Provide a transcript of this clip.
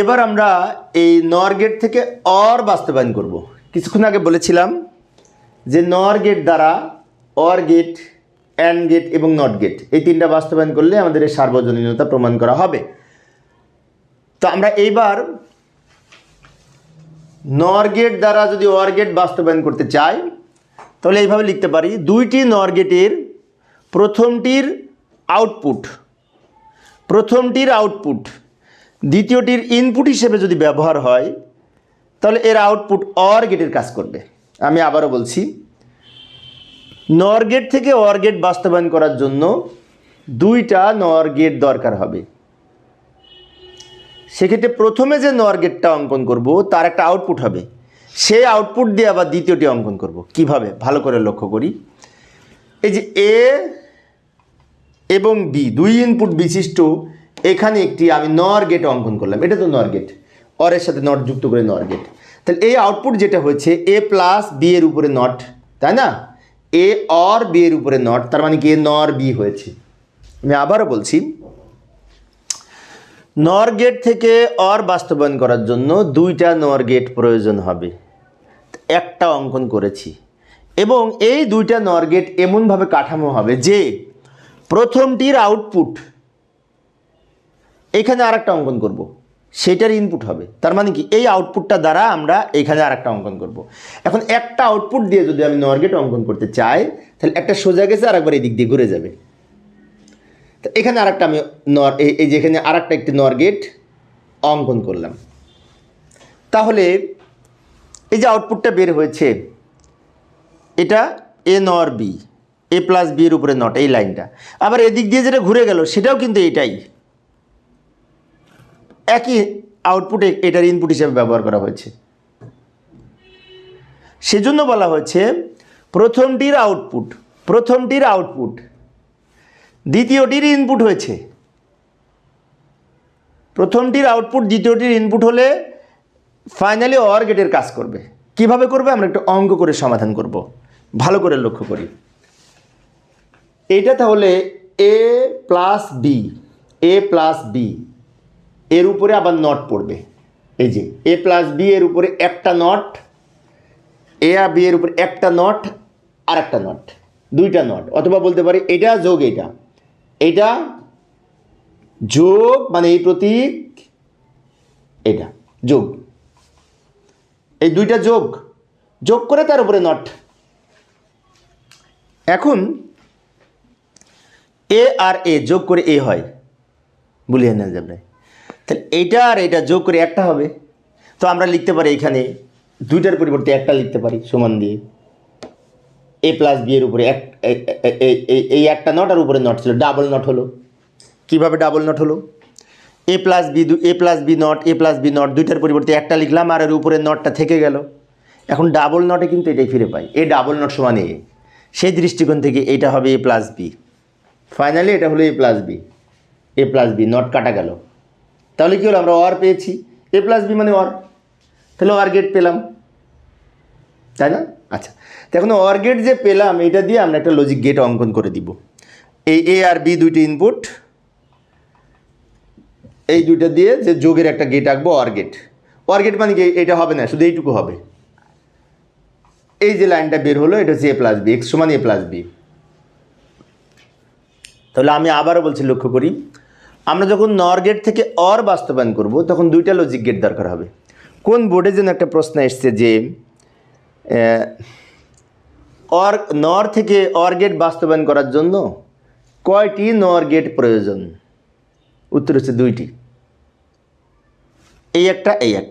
এবার আমরা এই নর গেট থেকে অর বাস্তবায়ন করব। কিছুক্ষণ আগে বলেছিলাম যে নর গেট দ্বারা অর গেট অ্যান্ড গেট এবং নট গেট, এই তিনটা বাস্তবায়ন করলে আমাদের এই সার্বজনীনতা প্রমাণ করা হবে। তো আমরা এইবার নর গেট দ্বারা যদি অর গেট বাস্তবায়ন করতে চাই, তাহলে এইভাবে লিখতে পারি, দুইটি নর গেটের প্রথমটির আউটপুট প্রথমটির আউটপুট দ্বিতীয়টির ইনপুট হিসেবে যদি ব্যবহার হয়, তাহলে এর আউটপুট অর গেটের কাজ করবে। আমি আবারও বলছি নর গেট থেকে অর গেট বাস্তবায়ন করার জন্য দুইটা নর গেট দরকার হবে। সেক্ষেত্রে প্রথমে যে নর গেটটা অঙ্কন করব, তার একটা আউটপুট হবে। সেই আউটপুট দিয়ে আবার দ্বিতীয়টি অঙ্কন করব। কীভাবে? ভালো করে লক্ষ্য করি। এই যে এ এবং বি দুই ইনপুট বিশিষ্ট এখানে একটি আমি নর গেট অঙ্কন করলাম। এটা তো নর গেট অরের সাথে নট যুক্ত করে নর গেট তাহলে এই আউটপুট যেটা হয়েছে এ প্লাস বি এর উপরে নট তাই না? এ অর বি এর উপরে নট তার মানে কি এ নর বি হয়েছে। আমি আবারও বলছি, নর গেট থেকে অর বাস্তবায়ন করার জন্য দুইটা নর গেট প্রয়োজন হবে। একটা অঙ্কন করেছি। এবং এই দুইটা নর গেট এমনভাবে কাঠামো হবে যে প্রথমটির আউটপুট এখানে আর একটা অঙ্কন করব। সেটার ইনপুট হবে। তার মানে কি? এই আউটপুটটা দ্বারা আমরা এখানে আর একটা অঙ্কন করব। এখন একটা আউটপুট দিয়ে যদি আমি নর গেট অঙ্কন করতে চাই, তাহলে একটা সোজা গেছে আর একবার এই দিক দিয়ে ঘুরে যাবে। তো এখানে আরেকটা আমি নর এই যে এখানে আরেকটা একটি নর গেট অঙ্কন করলাম। তাহলে এই যে আউটপুটটা বের হয়েছে, এটা এ নর বি এ প্লাস বি এর উপরে নট এই লাইনটা। আবার এদিক দিয়ে যেটা ঘুরে গেল, সেটাও কিন্তু এটাই। একই আউটপুটে এটার ইনপুট হিসেবে ব্যবহার করা হয়েছে। সেজন্য বলা হয়েছে, প্রথমটির আউটপুট প্রথমটির আউটপুট দ্বিতীয়টির ইনপুট হয়েছে। প্রথমটির আউটপুট দ্বিতীয়টির ইনপুট হলে ফাইনালি অর গেটের কাজ করবে। কীভাবে করবে? আমরা একটু অঙ্ক করে সমাধান করব। ভালো করে লক্ষ্য করি। এটা তাহলে A plus B A plus B এর উপরে আবার নট পড়বে। এই যে এ প্লাস বি এর উপরে একটা নট এ আর বি এর উপরে একটা নট, আর একটা নট, দুইটা নট। অথবা বলতে পারি, এটা যোগ এটা এটা যোগ মানে এই প্রতীক এটা যোগ। এই দুইটা যোগ যোগ করে তার উপরে নট। এখন এ আর এ যোগ করে এ হয়। বুলিয়ে নেওয়া যাবে তাহলে এইটা আর এটা যোগ করে একটা হবে। তো আমরা লিখতে পারি এখানে দুইটার পরিবর্তে একটা লিখতে পারি সমান দিয়ে। এ প্লাস বি এর উপরে এক এই একটা নট আর উপরে নট ছিল ডাবল নট হলো। কীভাবে ডাবল নট হলো? এ প্লাস বি দু A plus B not A plus B not দুইটার পরিবর্তে একটা লিখলাম আর এর উপরে নটটা থেকে গেল। এখন ডাবল নটে কিন্তু এটাই ফিরে পাই। এ ডাবল নট সমান এ সেই দৃষ্টিকোণ থেকে এটা হবে এ প্লাস বি ফাইনালি এটা হলো A plus B A plus B not কাটা গেল। তাহলে কী হলো? আমরা অর পেয়েছি। এ প্লাস বি মানে অর তাহলে অর গেট পেলাম। তাই না? আচ্ছা। তো এখন অর গেট যে পেলাম, এটা দিয়ে আমরা একটা লজিক গেট অঙ্কন করে দিব। এই এ আর বি দুইটি ইনপুট এই দুইটা দিয়ে যে যোগের একটা গেট আঁকবো অর গেট অর গেট মানে কি? এটা হবে না, শুধু এইটুকু হবে। এই যে লাইনটা বের হলো, এটা হচ্ছে এ প্লাস বি এক্স সমান এ প্লাস বি তাহলে আমি আবারও বলছি, লক্ষ্য করি। আমরা যখন নর গেট থেকে অর বাস্তবায়ন করব, তখন দুইটা লজিক গেট দরকার হবে। কোন বোর্ডে যেন একটা প্রশ্ন এসছে যে অর নর থেকে অর গেট বাস্তবায়ন করার জন্য কয়টি নর গেট প্রয়োজন? উত্তর হচ্ছে দুইটি। এই একটা এই একটা।